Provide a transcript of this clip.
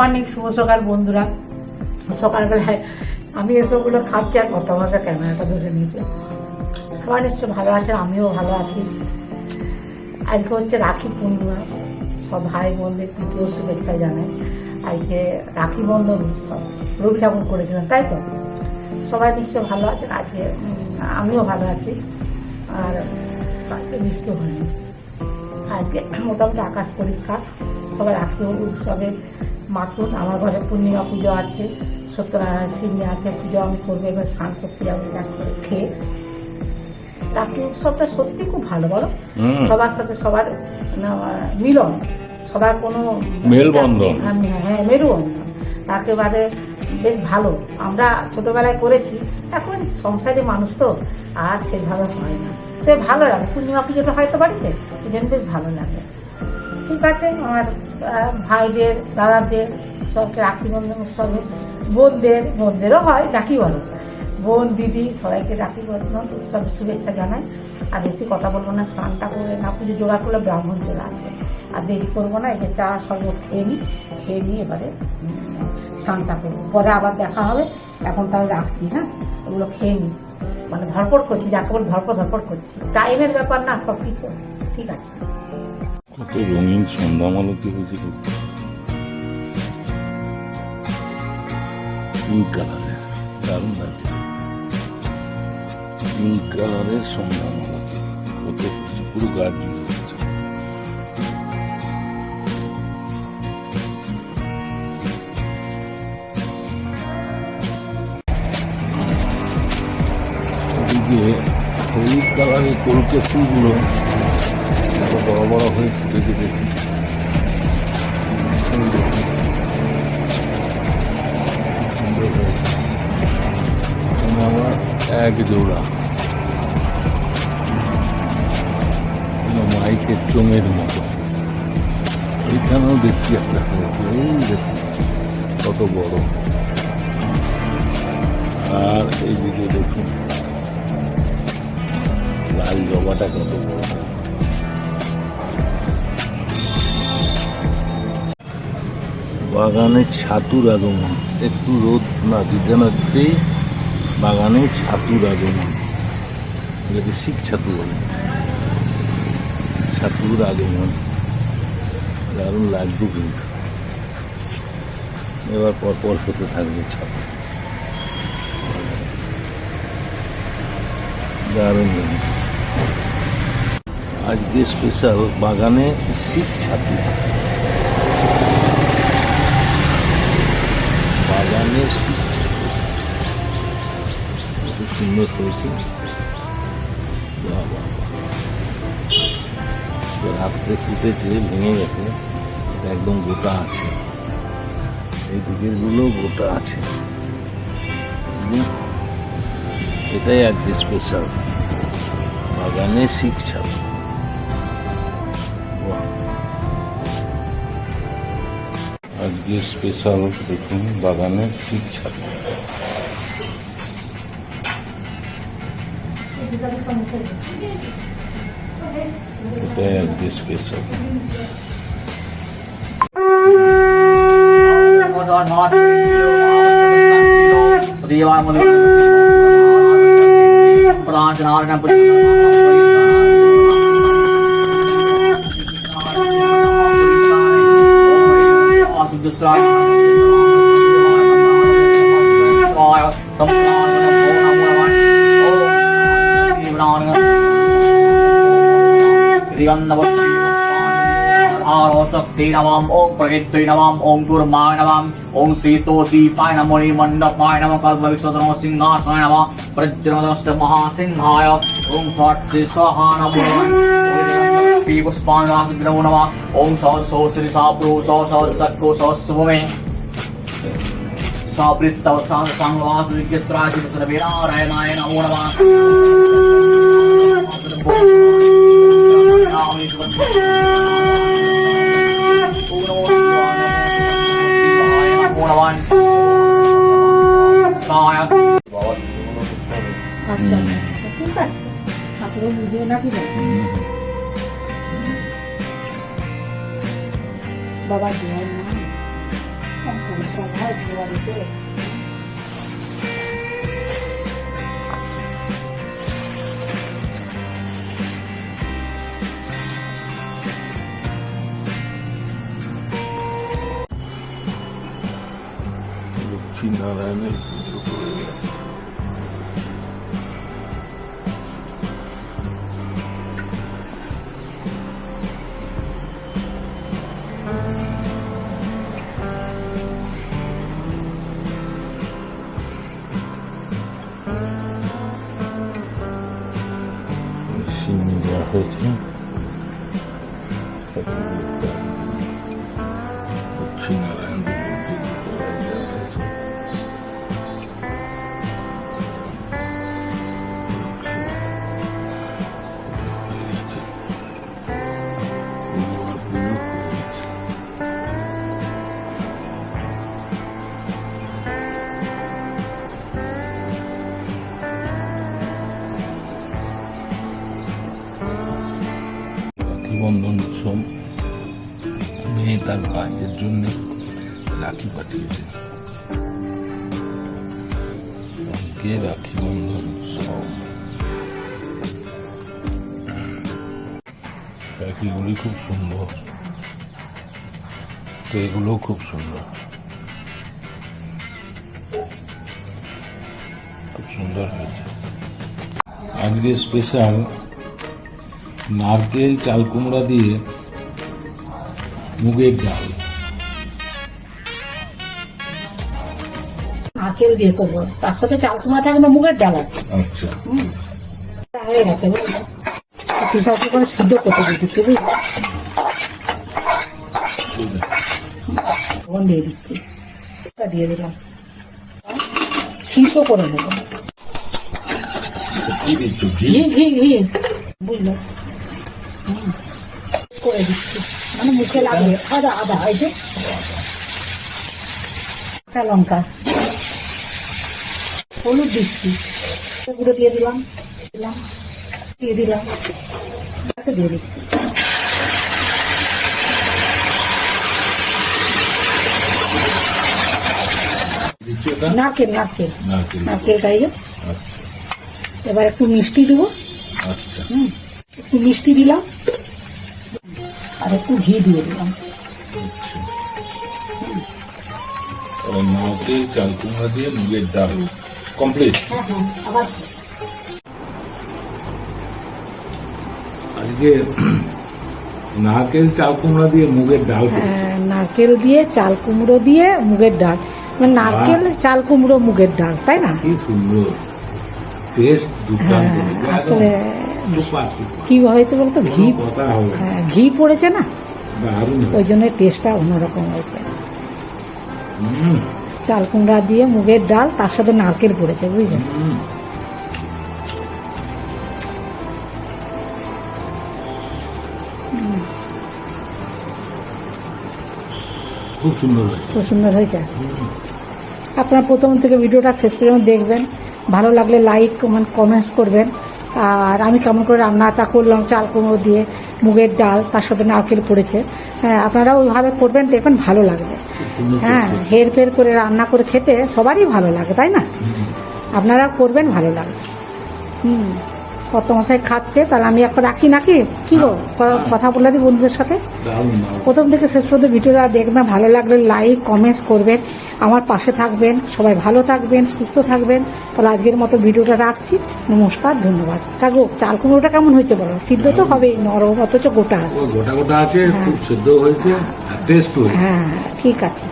Morning শুভ সকাল বন্ধুরা। সকালবেলায় আমি এসবগুলো খাচ্ছি আর কথা ভাষা ক্যামেরাটা ধরে নিয়েছে। সবাই নিশ্চয় ভালো আছেন আমিও ভালো আছি। আজকে হচ্ছে রাখি পূর্ণিমা। সব ভাই বোনদের তৃতীয় শুভেচ্ছা জানাই। আজকে রাখি বন্ধন উৎসব রবি ঠাকুর করেছিলেন তাই তো? সবাই নিশ্চয় ভালো আছেন আজকে আমিও ভালো আছি। আর বৃষ্টি হয়নি। আজকে মোটামুটি আকাশ পরিষ্কার। সবাই রাখি উৎসবে। মাতুন আমার ঘরে পূর্ণিমা পুজো আছে সত্যনারায়ণ সিংহে আছে পুজো আমি করব এবার স্নান করতে যাব করে খেয়ে। রাখি উৎসবটা সত্যি খুব ভালো বলো? সবার সাথে সবার মিলন। সবার কোনো মেলবন্ধন। হ্যাঁ হ্যাঁ তাকে বাদে বেশ ভালো। আমরা ছোটবেলায় করেছি এখন সংসারে মানুষ তো আর সেভাবে হয় না। তো ভালো লাগে। পূর্ণিমা পুজোটা হয়তো বাড়িতে বেশ ভালো লাগে। ঠিক আছে, আমার ভাইদের, দাদাদের, সবকে রাখি বন্ধন উৎসবে বোনদের, বোনদেরও হয়, রাখি বলো। বোন, দিদি সবাইকে রাখি বন্ধন উৎসবে শুভেচ্ছা জানাই। আর বেশি কথা বলব না স্নানটা করে না পুজো জোগাড় করলে ব্রাহ্মণ চলে আসবে। আর দেরি করব না যে চা শরবত খেয়ে নিই খেয়ে নিয়ে এবারে স্নানটা করব পরে আবার দেখা হবে। এখন তাহলে রাখছি হ্যাঁ? ওগুলো খেয়ে নিই মানে ধরপড় করছি যাকে বলে ধরপড় ধরপড় করছি। টাইমের ব্যাপার না সব কিছু ঠিক আছে। কত রঙিন সন্ধ্যা মালতি হয়েছে পিঙ্ক কালারের, দারুণ লাগছে। পিঙ্ক কালারের সন্ধ্যা মালতি কত পুরো হলুদ কালারের কলকে ফুলগুলো কত বড় বড় হয়ে ফুটেছে দেখি আবার এক জোড়া মাইকের চোঙের মতো এখানেও দেখছি একটা এই দেখুন কত বড় আর এইদিকে দেখুন, লাল জবাটা কত বড়। বাগানে ছাতুর আগমন। একটু রোদ না, দিতে না দিতেই বাগানে ছাতুর আগমন। এটাকে শিখ ছাতু বলে। ছাতুর আগমন। দারুণ লাগবে কিন্তু। এবার পর পর হতে থাকবে ছাতু। দারুণ আজকে স্পেশাল বাগানে শিখ ছাতু বাগানে শিখ ছাতু কত সুন্দর হয়েছে। রাত্রে ফুটেছে ভেঙে গেছে এটা একদম গোটা আছে এই দিকেরগুলো গোটা আছে। এটাই আজকে স্পেশাল বাগানে শিখ ছাতু আজকে স্পেশাল দেখুন বাগানে শিখ ছাতু এটাই আজকে স্পেশাল रोसक्ति नमः ओं प्रकृति नमः ओं कुर्माय नमः ओं शीतोदीपाय नमो मण्डपाय नमः कल्पविक्षतनो सिंहासनाय नमः प्रज्वलनश्च महासिंहाय ओं फट्सि स्वाहा नमो पुष्पाणुद्रमो नम ओं सहसो श्री साप्रो सौ सहसको सहस्व में सवृत्तवस्तांगवासुराजिवसनवीराय नाय नमो नमः ঠাকুরও বুঝিয়ে নাকি? বাবা জয় মা লক্ষ্মী নারায়ণের পুজো করে গেছে সিমি দেওয়া হয়েছে লক্ষ্মী রাখি পাঠিয়েছে আজকে রাখি বন্ধন উৎসব রাখিগুলি খুব সুন্দর তো এগুলো খুব সুন্দর খুব সুন্দর হয়েছে আজকে স্পেশাল নারকেল, চাল কুমড়া দিয়ে মুগের ডাল। নারকেল দিয়ে করব তার সাথে চাল কুমড়া থাকবে মুগের ডাল আচ্ছা। হয়ে গেছে বুঝলে প্রেশার কুকারে সিদ্ধ করতে দিচ্ছি দিয়ে দিচ্ছি। দিয়ে দিলাম। সিদ্ধ করে নেব। ঘি? ঘি ঘি বুঝলো? করে দিচ্ছি। মানে মুখে লাগবে। আদা আদা এই যে। কাঁচা লঙ্কা। হলুদ দিচ্ছি। গুঁড়ো দিয়ে দিলাম দিলাম দিয়ে দিলাম। তাকে দিয়ে দিচ্ছি। নারকেল নারকেল। নারকেল। নারকেলটা এই আচ্ছা। এবার একটু মিষ্টি দেবো। আচ্ছা। একটু মিষ্টি দিলাম। আর একটু ঘি দিয়ে দিলাম। আচ্ছা। নারকেল চাল কুমড়া দিয়ে মুগের ডাল। কমপ্লিট আবার আজকে নারকেল চাল কুমড়া দিয়ে মুগের ডাল হ্যাঁ, নারকেল দিয়ে চাল কুমড়ো দিয়ে মুগের ডাল। মানে নারকেল চাল কুমড়ো মুগের ডাল তাই না? কি সুন্দর। টেস্ট দুর্দান্ত। হ্যাঁ, আসলে কি হয়তো বলতো ঘি। হ্যাঁ, ঘি পড়েছে না? ওই। জন্য টেস্টটা অন্যরকম হয়েছে। হুম, চাল কুমড়া দিয়ে মুগের ডাল তার সাথে নারকেল পড়েছে বুঝলেন হুম। খুব সুন্দর হয়েছে। খুব সুন্দর হয়েছে। আপনারা প্রথম থেকে ভিডিওটা শেষ পর্যন্ত দেখবেন। ভালো লাগলে লাইক কমেন্ট কমেন্টস করবেন। আর আমি কেমন করে রান্নাটা করলাম চাল কুমড়ো দিয়ে মুগের ডাল তার সাথে নারকেল পড়েছে। হ্যাঁ আপনারা ওইভাবে করবেন দেখবেন ভালো লাগবে। হ্যাঁ হের ফের করে রান্না করে খেতে সবারই ভালো লাগে তাই না। আপনারা করবেন ভালো লাগবে। হুম। কত মশাই খাচ্ছে তাহলে আমি একটা রাখি নাকি? কি গো? কথা বলে দিই বন্ধুদের সাথে। প্রথম থেকে শেষ পর্যন্ত ভিডিওটা দেখবেন ভালো লাগলে লাইক কমেন্টস করবেন আমার পাশে থাকবেন সবাই ভালো থাকবেন সুস্থ থাকবেন। তাহলে আজকের মতো ভিডিওটা রাখছি নমস্কার ধন্যবাদ। কাকু চাল কুমড়োটা কেমন হয়েছে বলো? সিদ্ধ তো হবেই নরম অথচ গোটা আছে। গোটা গোটা আছে খুব সেদ্ধ হয়েছে। হ্যাঁ ঠিক আছে।